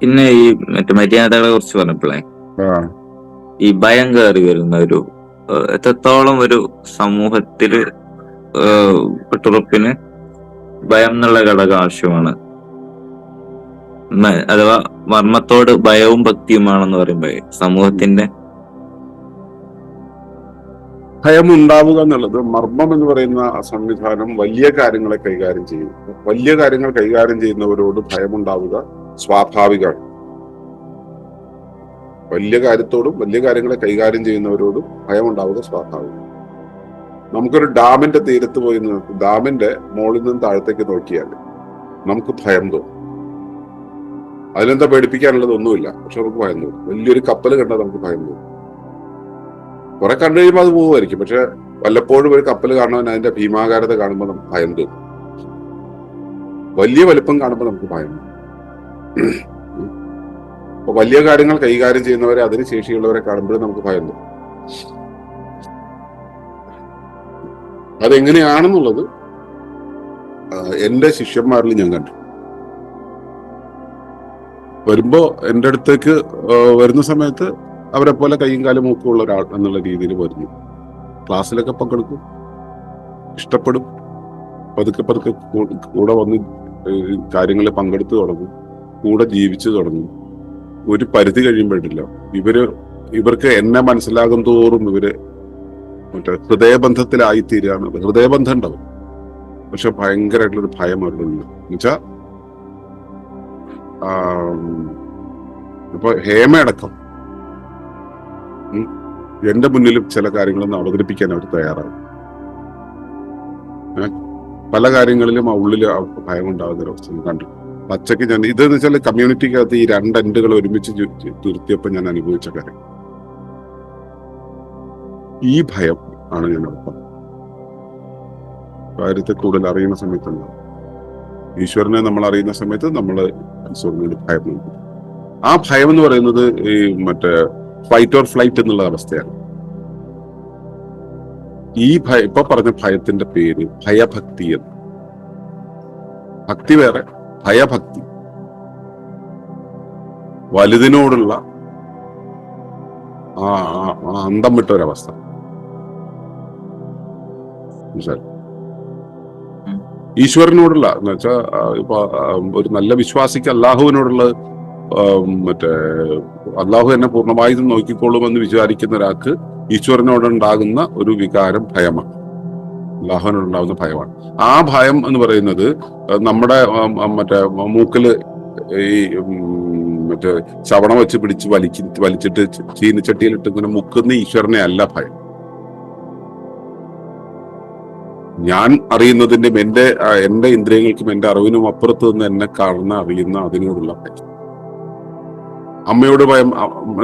പിന്നെ ഈ മറ്റേ മര്യാദകളെ കുറിച്ച് പറഞ്ഞപ്പോഴേ ഈ ഭയം കയറി വരുന്ന ഒരു എത്രത്തോളം ഒരു സമൂഹത്തിൽ പെട്ടുറപ്പിന് ഭയം എന്നുള്ള ഘടകം ആവശ്യമാണ്. അഥവാ മർമ്മത്തോട് ഭയവും ഭക്തിയുമാണെന്ന് പറയുമ്പോ സമൂഹത്തിന്റെ ഭയം ഉണ്ടാവുക എന്നുള്ളത് മർമ്മം എന്ന് പറയുന്ന സംവിധാനം വലിയ കാര്യങ്ങളെ കൈകാര്യം ചെയ്യും. വലിയ കാര്യങ്ങൾ കൈകാര്യം ചെയ്യുന്നവരോട് ഭയമുണ്ടാവുക സ്വാഭാവികമാണ്. വലിയ കാര്യത്തോടും വലിയ കാര്യങ്ങളെ കൈകാര്യം ചെയ്യുന്നവരോടും ഭയം ഉണ്ടാവുക സ്വാഭാവികം. നമുക്കൊരു ഡാമിന്റെ തീരത്ത് പോയി ഡാമിന്റെ മുകളിൽ നിന്ന് താഴത്തേക്ക് നോക്കിയാൽ നമുക്ക് ഭയം തോന്നും. അതിലെന്താ പേടിപ്പിക്കാനുള്ളത് ഒന്നുമില്ല. പക്ഷെ നമുക്ക് ഭയം തോന്നും. വലിയൊരു കപ്പൽ കണ്ടാൽ നമുക്ക് ഭയം തോന്നും. കുറെ കണ്ടു കഴിയുമ്പോൾ അത് പോകുമായിരിക്കും. പക്ഷെ വല്ലപ്പോഴും ഒരു കപ്പൽ കാണുമ്പോൾ അതിന്റെ ഭീമാകാരത കാണുമ്പോൾ നമുക്ക് ഭയം തോന്നും. വലിയ വലുപ്പം കാണുമ്പോൾ നമുക്ക് ഭയം തോന്നും. അപ്പൊ വലിയ കാര്യങ്ങൾ കൈകാര്യം ചെയ്യുന്നവരെ അതിന് ശേഷിയുള്ളവരെ കാണുമ്പോഴും നമുക്ക് ഭയം തോന്നും. അതെങ്ങനെയാണെന്നുള്ളത് എന്റെ ശിഷ്യന്മാരിൽ ഞാൻ കണ്ടു. വരുമ്പോ എന്റെ അടുത്തേക്ക് വരുന്ന സമയത്ത് അവരെ പോലെ കൈയും കാലും മൂക്കുള്ള ഒരാൾ എന്നുള്ള രീതിയിൽ വരുന്നു. ക്ലാസ്സിലൊക്കെ പങ്കെടുക്കും ഇഷ്ടപ്പെടും. പതുക്കെ പതുക്കെ കൂടെ വന്ന് കാര്യങ്ങളിൽ പങ്കെടുത്തു തുടങ്ങും. കൂടെ ജീവിച്ചു തുടങ്ങും. ഒരു പരിധി കഴിയുമ്പോഴില്ല ഇവർ ഇവർക്ക് എന്നെ മനസ്സിലാകും തോറും ഇവർ മറ്റേ ഹൃദയബന്ധത്തിലായി തീരുകയാണ് ഹൃദയബന്ധം ഉണ്ടാവും പക്ഷെ ഭയങ്കരമായിട്ടുള്ളൊരു ഭയം അവരുടെ ഉള്ളിൽ എന്നുവെച്ചാ ഇപ്പൊ ഹേമയടക്കം എന്റെ മുന്നിലും ചില കാര്യങ്ങളൊന്നും അവതരിപ്പിക്കാൻ അവർ തയ്യാറാകും പല കാര്യങ്ങളിലും ആ ഉള്ളിൽ അവർക്ക് ഭയം ഉണ്ടാകുന്ന ഒരു അവസ്ഥ കണ്ടിട്ടുണ്ട്. കണ്ടു പച്ചക്ക് ഞാൻ ഇതെന്ന് വെച്ചാൽ കമ്മ്യൂണിറ്റിക്കകത്ത് ഈ രണ്ട് എൻഡുകൾ ഒരുമിച്ച് തീർത്തിയപ്പോൾ ഞാൻ അനുഭവിച്ച കാര്യം. ഈ ഭയം ആണ് ഞാൻ ഒപ്പം കാര്യത്തെ കൂടുതൽ അറിയുന്ന സമയത്തുള്ള ഈശ്വരനെ നമ്മൾ അറിയുന്ന സമയത്ത് നമ്മൾ ഈശ്വരനോട് ഭയം നൽകും ആ ഭയം എന്ന് പറയുന്നത് ഈ മറ്റേ ഫൈറ്റ് ഓർ ഫ്ലൈറ്റ് എന്നുള്ള അവസ്ഥയാണ്. ഈ ഭയ ഇപ്പൊ പറഞ്ഞ ഭയത്തിന്റെ പേര് ഭയഭക്തി എന്ന്. ഭക്തി വേറെ ഭയഭക്തി വലുതിനോടുള്ള ആ അന്തം വിട്ട ഒരവസ്ഥ മനസ്സിലായോ? ഉം. ഈശ്വരനോടുള്ള എന്ന് വെച്ചാൽ ഇപ്പൊ ഒരു നല്ല വിശ്വാസിക്ക് അള്ളാഹുവിനോടുള്ള മറ്റേ അള്ളാഹു എന്നെ പൂർണമായും നോക്കിക്കൊള്ളുമെന്ന് വിചാരിക്കുന്ന ഒരാൾക്ക് ഈശ്വരനോടുണ്ടാകുന്ന ഒരു വികാരം ഭയമാണ് അള്ളാഹുവിനോടുണ്ടാകുന്ന ഭയമാണ്. ആ ഭയം എന്ന് പറയുന്നത് നമ്മുടെ മറ്റേ മൂക്കിൽ ഈ മറ്റേ ചവണ വെച്ച് പിടിച്ച് വലിച്ച് വലിച്ചിട്ട് ചീനച്ചട്ടിയിലിട്ട് ഇങ്ങനെ മുക്കുന്ന ഈശ്വരനെ അല്ല ഭയം. ഞാൻ അറിയുന്നതിന്റെ എന്റെ എന്റെ ഇന്ദ്രിയങ്ങൾക്കും എന്റെ അറിവിനും അപ്പുറത്ത് നിന്ന് എന്നെ കാണുന്ന അറിയുന്ന അതിനോടുള്ള ഭയം. അമ്മയോട് ഭയം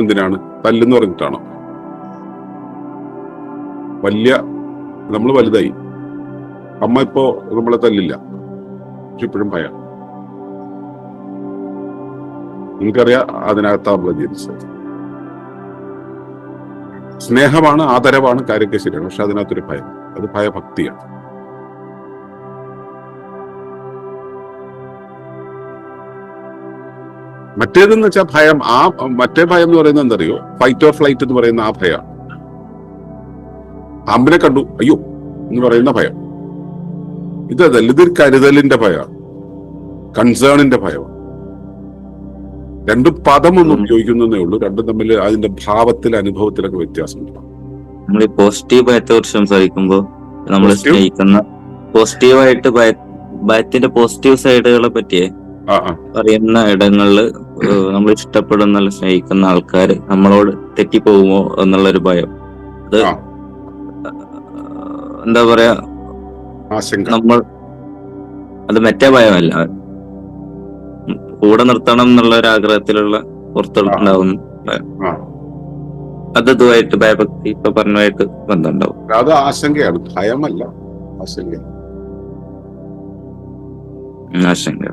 എന്തിനാണ്? തല്ലെന്ന് പറഞ്ഞിട്ടാണോ? വലിയ നമ്മൾ വലുതായി. അമ്മ ഇപ്പോ നമ്മളെ തല്ലില്ല. പക്ഷെ ഇപ്പോഴും ഭയം നിങ്ങൾക്കറിയാം അതിനകത്താ നമ്മൾ ജനിച്ചത് സ്നേഹമാണ് ആദരവാണ് കാര്യമൊക്കെ ശരിയാണ്. പക്ഷെ അതിനകത്തൊരു ഭയം. അത് ഭയഭക്തിയാണ്. മറ്റേതെന്ന് വെച്ചാൽ ഭയം ആ മറ്റേ ഭയം എന്ന് പറയുന്നത് എന്തറിയോ ഫൈറ്റ് ഓർ ഫ്ലൈറ്റ് എന്ന് പറയുന്ന ആ ഭയമാണ് പാമ്പിനെ കണ്ടു. അയ്യോ എന്ന് പറയുന്ന ഭയം. ഇതല്ല ഇതൊരു കരുതലിന്റെ ഭയമാണ്. കൺസേണിന്റെ ഭയമാണ്. രണ്ടും പദമൊന്നും ഒന്നും ഉപയോഗിക്കുന്നതേ ഉള്ളൂ. രണ്ടും തമ്മിൽ അതിന്റെ ഭാവത്തിൽ അനുഭവത്തിലൊക്കെ വ്യത്യാസമുണ്ട്. നമ്മൾ ഈ പോസിറ്റീവ് ഭയത്തെ കുറിച്ച് സംസാരിക്കുമ്പോൾ നമ്മൾ? സ്നേഹിക്കുന്ന പോസിറ്റീവായിട്ട് ഭയ ഭയത്തിന്റെ പോസിറ്റീവ് സൈഡുകളെ പറ്റി പറയുന്ന ഇടങ്ങളിൽ നമ്മൾ ഇഷ്ടപ്പെടുന്ന സ്നേഹിക്കുന്ന ആൾക്കാർ നമ്മളോട് തെറ്റിപ്പോകുമോ എന്നുള്ളൊരു ഭയം. അത്. എന്താ പറയാ നമ്മൾ അത് മറ്റേ ഭയമല്ല. കൂടെ നിർത്തണം എന്നുള്ള ഒരു ആഗ്രഹത്തിലുള്ള പുറത്തുണ്ടാവുന്ന ആ. അത് ഇതുമായിട്ട് ഭയഭക്തി ഇപ്പൊ പറഞ്ഞതായിട്ട് ബന്ധമുണ്ടാവും. അത് ആശങ്കയാണ്. ഭയമല്ല. ആശങ്ക ആശങ്ക